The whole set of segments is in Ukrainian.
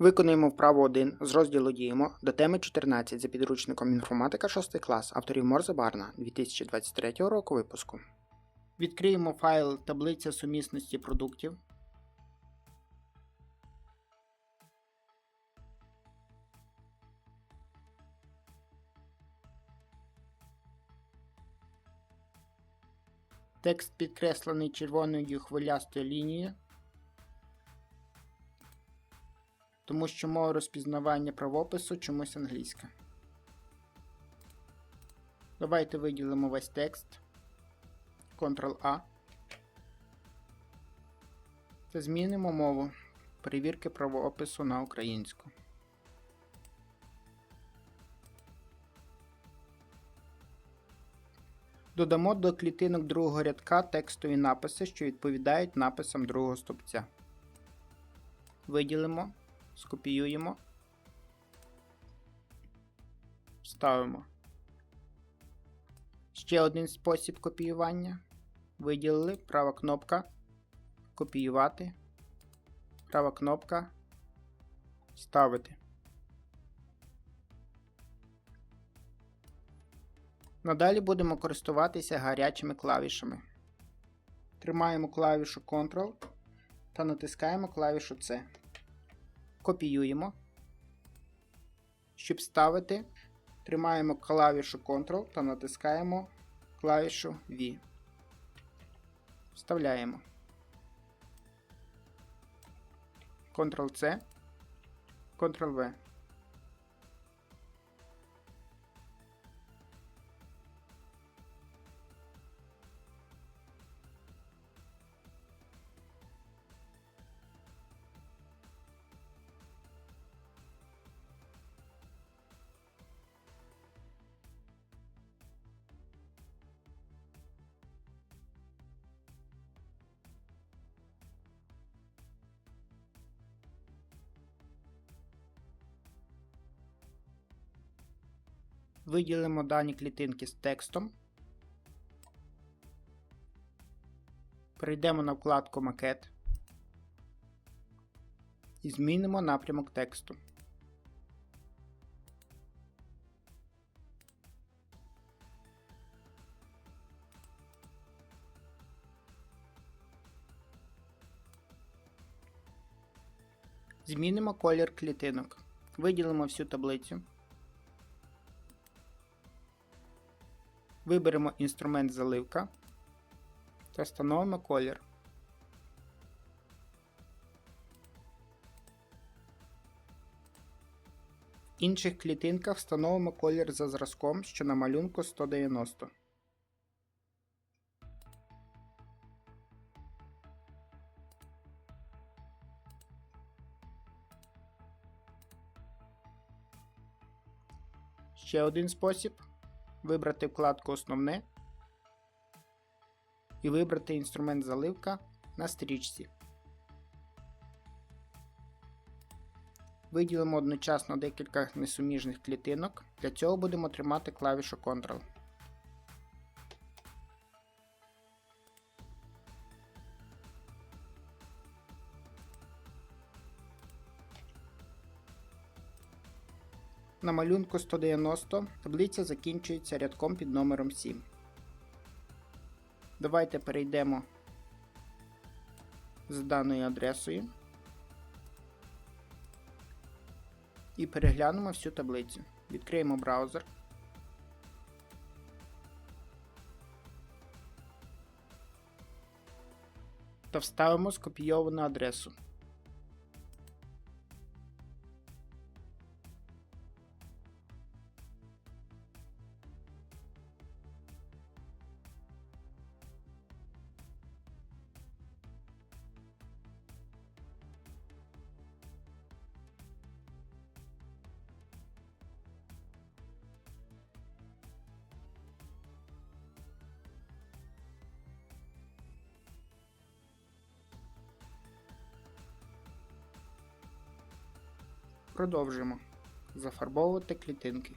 Виконуємо вправу 1 з розділу Діємо до теми 14 за підручником інформатика 6 клас авторів Морзе Барна 2023 року випуску. Відкриємо файл таблиця сумісності продуктів. Текст підкреслений червоною хвилястою лінією. Тому що мова розпізнавання правопису чомусь англійська. Давайте виділимо весь текст. Ctrl-A. Та змінимо мову перевірки правопису на українську. Додамо до клітинок другого рядка текстові написи, що відповідають написам другого стопця. Виділимо скопіюємо, ставимо. Ще один спосіб копіювання. Виділили права кнопка Копіювати. Права кнопка Ставити. Надалі будемо користуватися гарячими клавішами. Тримаємо клавішу Ctrl та натискаємо клавішу C копіюємо. Щоб ставити, тримаємо клавішу Ctrl та натискаємо клавішу V. Вставляємо. Ctrl-C, Ctrl-V. Виділимо дані клітинки з текстом. Перейдемо на вкладку Макет і змінимо напрямок тексту. Змінимо колір клітинок. Виділимо всю таблицю. Виберемо інструмент заливка та встановимо колір. В інших клітинках встановимо колір за зразком, що на малюнку 190. Ще один спосіб вибрати вкладку Основне і вибрати інструмент заливка на стрічці. Виділимо одночасно декілька несуміжних клітинок. Для цього будемо тримати клавішу Ctrl. На малюнку 190 таблиця закінчується рядком під номером 7. Давайте перейдемо з даною адресою і переглянемо всю таблицю. Відкриємо браузер. Та вставимо скопійовану адресу. Продовжимо зафарбовувати клітинки.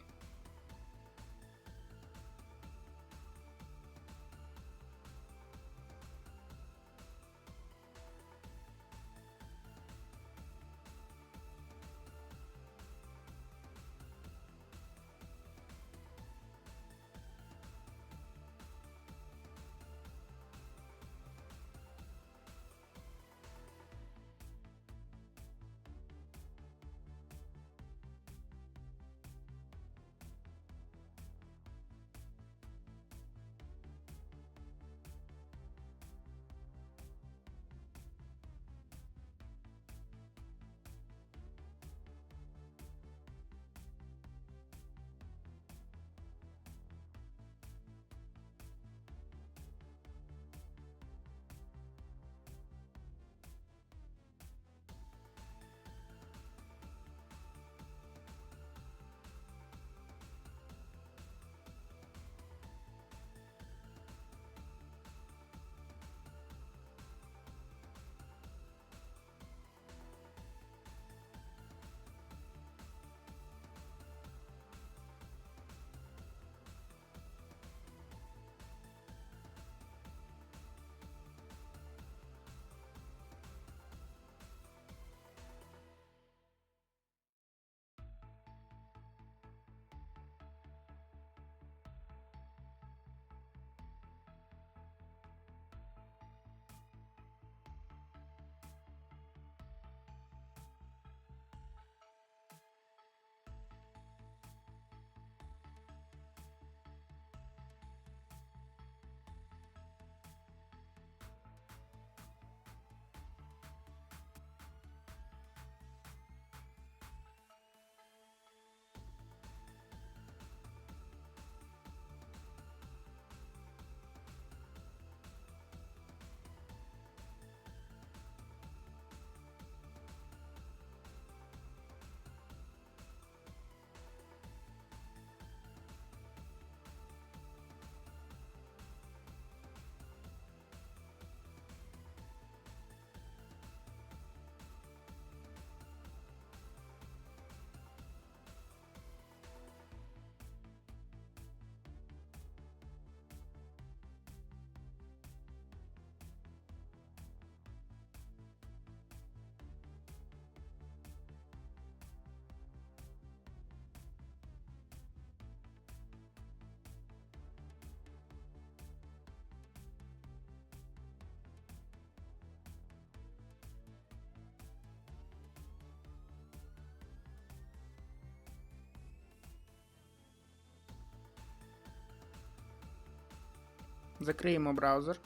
Закриємо браузер.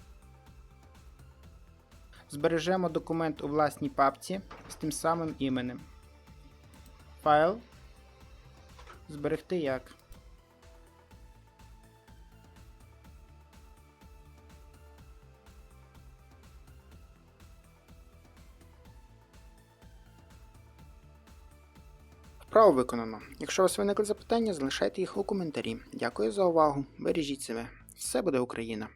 Збережемо документ у власній папці з тим самим іменем. Файл. Зберегти як. Вправо виконано. Якщо у вас виникли запитання, залишайте їх у коментарі. Дякую за увагу. Бережіть себе. Все буде Україна!